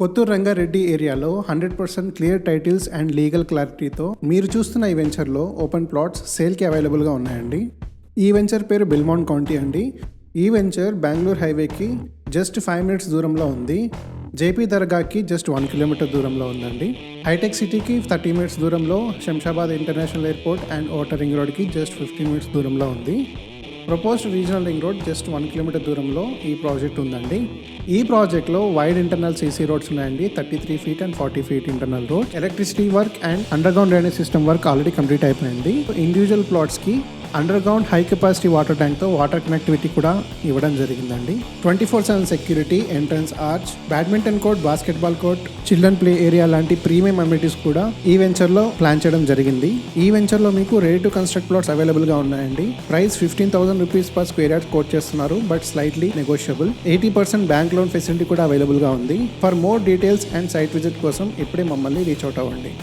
కొత్తూరు రంగారెడ్డి ఏరియాలో hundred percent clear titles and legal క్లారిటీతో మీరు చూస్తున్న ఈ వెంచర్లో ఓపెన్ ప్లాట్స్ సేల్కి అవైలబుల్గా ఉన్నాయండి. ఈ వెంచర్ పేరు బిల్మౌంట్ కౌంటీ అండి. ఈ వెంచర్ బెంగళూరు హైవేకి జస్ట్ ఫైవ్ మినిట్స్ దూరంలో ఉంది. జేపీ దర్గాకి జస్ట్ వన్ కిలోమీటర్ దూరంలో ఉందండి. హైటెక్ సిటీకి థర్టీ మినిట్స్ దూరంలో Shamshabad international airport and outer ring రోడ్కి జస్ట్ ఫిఫ్టీన్ మినిట్స్ దూరంలో ఉంది. Proposed regional ring road just one kilometre దూరంలో ఈ ప్రాజెక్ట్ ఉందండి. ఈ ప్రాజెక్ట్లో వైడ్ ఇంటర్నల్ సీసీ రోడ్స్ ఉన్నాయండి thirty three feet and forty feet internal road electricity work and underground drainage system work already complete అయిపోయింది. Individual ప్లాట్స్కి underground high capacity water ట్యాంక్తో water connectivity కూడా ఇవ్వడం జరిగిందండి. Twenty four seven security entrance arch badminton court basketball court children play area లాంటి premium amenities కూడా ఈ వెంచర్లో ప్లాన్ చేయడం జరిగింది. ఈ వెంచర్లో మీకు రెడీ టు కన్స్ట్రక్ట్ ప్లాట్స్ అవైలబుల్గా ఉన్నాయండి. Price fifteen thousand rupees per square yard quote చేస్తున్నారు but slightly negotiable eighty percent bank loan facility కూడా అవైలబుల్గా ఉంది. For more details and site visit కోసం ఇప్పుడే మమ్మల్ని రీచ్ అవుట్ అవ్వండి.